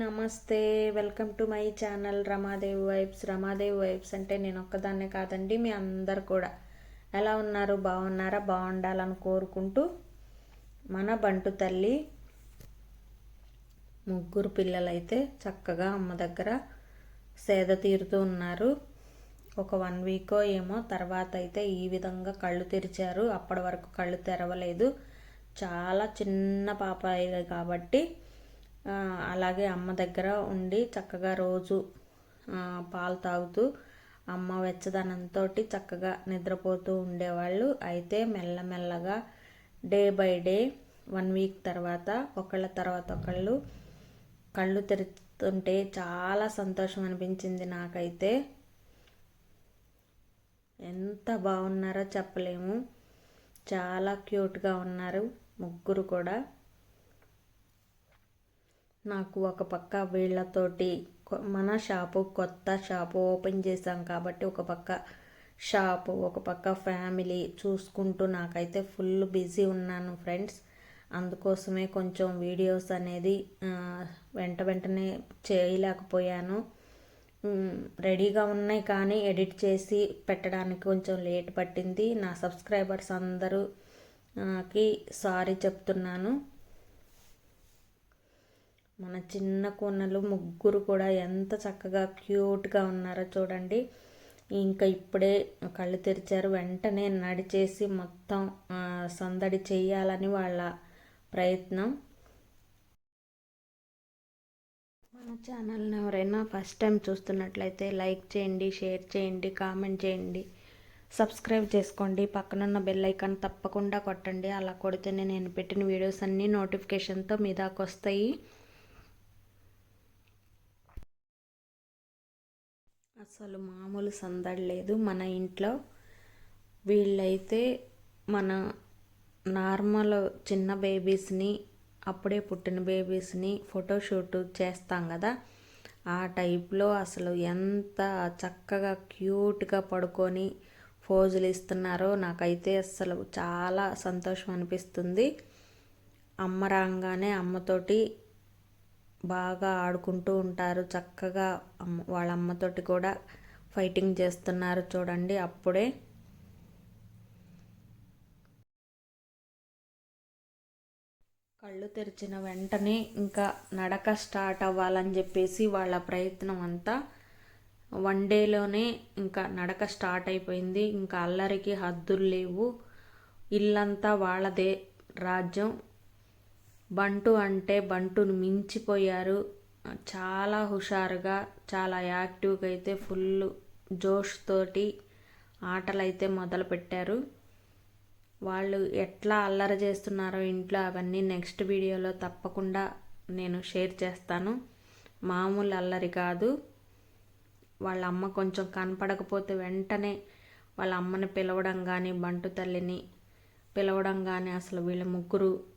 నమస్తే welcome to my channel Ramadevi vibes. Ramadevi vibes అంటే నేను ఒక్కదాన్నే కాదండి మీ అందరు కూడా. ఎలా ఉన్నారు? బాగున్నారా? బాగుండాలని కోరుకుంటూ మన బంటు తల్లి ముగ్గురు పిల్లలైతే చక్కగా అమ్మ దగ్గర సేద తీరుతూ ఉన్నారు. ఒక వన్ వీకో ఏమో తర్వాత అయితే ఈ విధంగా కళ్ళు తెరిచారు. అప్పటి వరకు కళ్ళు తెరవలేదు. చాలా చిన్న పాప కాబట్టి అలాగే అమ్మ దగ్గర ఉండి చక్కగా రోజు పాలు తాగుతూ అమ్మ వెచ్చదనంతో చక్కగా నిద్రపోతూ ఉండేవాళ్ళు. అయితే మెల్లమెల్లగా day by day one week తర్వాత ఒకళ్ళ తర్వాత ఒకళ్ళు కళ్ళు తెరుతుంటే చాలా సంతోషం అనిపించింది నాకైతే. ఎంత బాగున్నారో చెప్పలేము. చాలా క్యూట్గా ఉన్నారు ముగ్గురు కూడా. నాకు ఒక పక్క వీళ్ళతోటి మన షాపు కొత్త షాపు ఓపెన్ చేశాం కాబట్టి ఒక పక్క షాపు ఒక పక్క ఫ్యామిలీ చూసుకుంటూ నాకైతే ఫుల్ బిజీ ఉన్నాను ఫ్రెండ్స్. అందుకోసమే కొంచెం వీడియోస్ అనేది వెంట వెంటనే చేయలేకపోయాను. రెడీగా ఉన్నాయి కానీ ఎడిట్ చేసి పెట్టడానికి కొంచెం లేట్ పట్టింది. నా సబ్స్క్రైబర్స్ అందరూకి సారీ చెప్తున్నాను. మన చిన్న కొన్నలు ముగ్గురు కూడా ఎంత చక్కగా క్యూట్గా ఉన్నారో చూడండి. ఇంకా ఇప్పుడే కళ్ళు తెరిచారు. వెంటనే నడిచేసి మొత్తం సందడి చేయాలని వాళ్ళ ప్రయత్నం. మన ఛానల్ని ఎవరైనా ఫస్ట్ టైం చూస్తున్నట్లయితే లైక్ చేయండి షేర్ చేయండి కామెంట్ చేయండి. సబ్స్క్రైబ్ చేసుకోండి. పక్కనున్న బెల్ ఐకాన్ తప్పకుండా కొట్టండి. అలా కొడితేనే నేను పెట్టిన వీడియోస్ అన్నీ నోటిఫికేషన్తో మీ దాకా వస్తాయి. అసలు మామూలు సందడి లేదు. మన ఇంట్లో వీళ్ళైతే మన నార్మల్ చిన్న బేబీస్ని అప్పుడే పుట్టిన బేబీస్ని ఫోటోషూట్ చేస్తాం కదా. ఆ టైప్లో అసలు ఎంత చక్కగా క్యూట్గా పడుకొని ఫోజులు ఇస్తున్నారో నాకైతే అసలు చాలా సంతోషం అనిపిస్తుంది. అమ్మ రాగానే అమ్మతోటి బాగా ఆడుకుంటూ ఉంటారు. చక్కగా వాళ్ళ అమ్మతోటి కూడా ఫైటింగ్ చేస్తున్నారు చూడండి అప్పుడే. కళ్ళు తెరిచిన వెంటనే ఇంకా నడక స్టార్ట్ అవ్వాలని చెప్పేసి వాళ్ళ ప్రయత్నం అంతా వన్ డేలోనే ఇంకా నడక స్టార్ట్ అయిపోయింది. ఇంకా అల్లరికి హద్దులు లేవు. ఇల్లంతా వాళ్ళదే రాజ్యం. బంటు అంటే బంటును మించిపోయారు. చాలా హుషారుగా చాలా యాక్టివ్గా అయితే ఫుల్ జోష్ తోటి ఆటలైతే మొదలుపెట్టారు. వాళ్ళు ఎట్లా అల్లరి చేస్తున్నారో ఇంట్లో అవన్నీ నెక్స్ట్ వీడియోలో తప్పకుండా నేను షేర్ చేస్తాను. మామూలు అల్లరి కాదు. వాళ్ళ అమ్మ కొంచెం కనపడకపోతే వెంటనే వాళ్ళ అమ్మని పిలవడం కానీ బంటు తల్లిని పిలవడం కానీ అసలు వీళ్ళ ముగ్గురు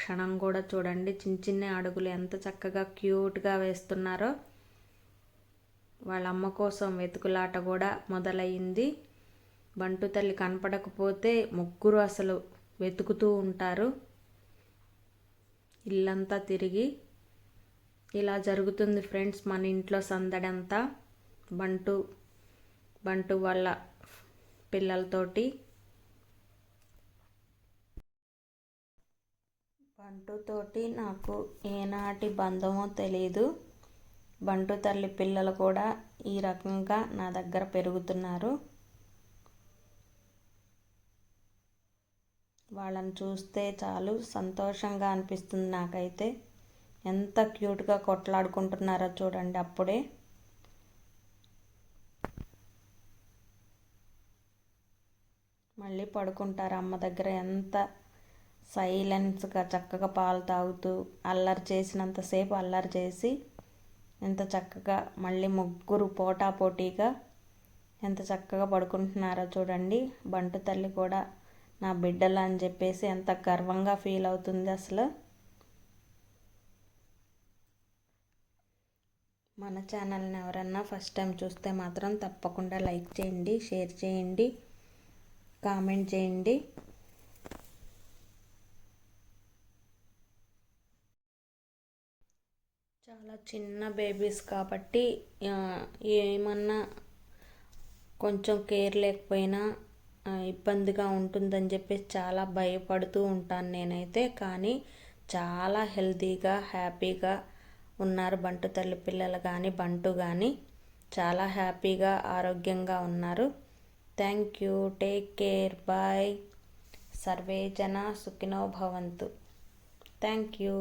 క్షణం కూడా చూడండి. చిన్న చిన్న అడుగులు ఎంత చక్కగా క్యూట్గా వేస్తున్నారో. వాళ్ళ అమ్మ కోసం వెతుకులాట కూడా మొదలయ్యింది. బంటు తల్లి కనపడకపోతే ముగ్గురు అసలు వెతుకుతూ ఉంటారు. ఇల్లంతా తిరిగి ఇలా జరుగుతుంది ఫ్రెండ్స్ మన ఇంట్లో సందడంతా. బంటు బంటు వాళ్ళ పిల్లలతోటి బంటుతోటి నాకు ఏనాటి బంధమో తెలియదు బంటు తల్లి పిల్లలు కూడా ఈ రకంగా నా దగ్గర పెరుగుతున్నారు. వాళ్ళని చూస్తే చాలు సంతోషంగా అనిపిస్తుంది నాకైతే. ఎంత క్యూట్గా కొట్లాడుకుంటున్నారో చూడండి అప్పుడే. మళ్ళీ పడుకుంటారు అమ్మ దగ్గర ఎంత సైలెన్స్గా చక్కగా పాలు తాగుతూ అల్లరి చేసినంతసేపు అల్లరి చేసి ఎంత చక్కగా మళ్ళీ ముగ్గురు పోటా పోటీగా ఎంత చక్కగా పడుకుంటున్నారో చూడండి. బంటు తల్లి కూడా నా బిడ్డలు అని చెప్పేసి ఎంత గర్వంగా ఫీల్ అవుతుంది అసలు. మన ఛానల్ని ఎవరన్నా ఫస్ట్ టైం చూస్తే మాత్రం తప్పకుండా లైక్ చేయండి షేర్ చేయండి కామెంట్ చేయండి. చాలా చిన్న బేబీస్ కాబట్టి ఏమన్నా కొంచెం కేర్ లేకపోయినా ఇబ్బందిగా ఉంటుందని చెప్పేసి చాలా భయపడుతూ ఉంటాను నేనైతే. కానీ చాలా హెల్తీగా హ్యాపీగా ఉన్నారు బంటు తల్లి పిల్లలు కానీ బంటు కానీ చాలా హ్యాపీగా ఆరోగ్యంగా ఉన్నారు. Thank you take care bye survey జన సుఖినో భవంతు. Thank you